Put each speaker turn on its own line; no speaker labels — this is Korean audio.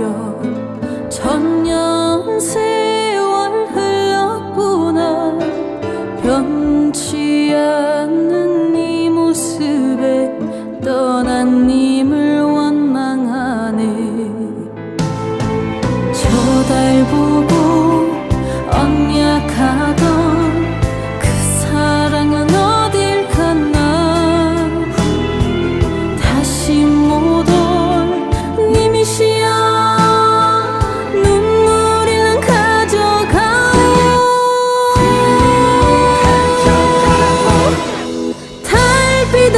흘려 천년 세월 흘렀구나. 변치 않는 이 모습에 떠난 님을 원망하네. 저 달보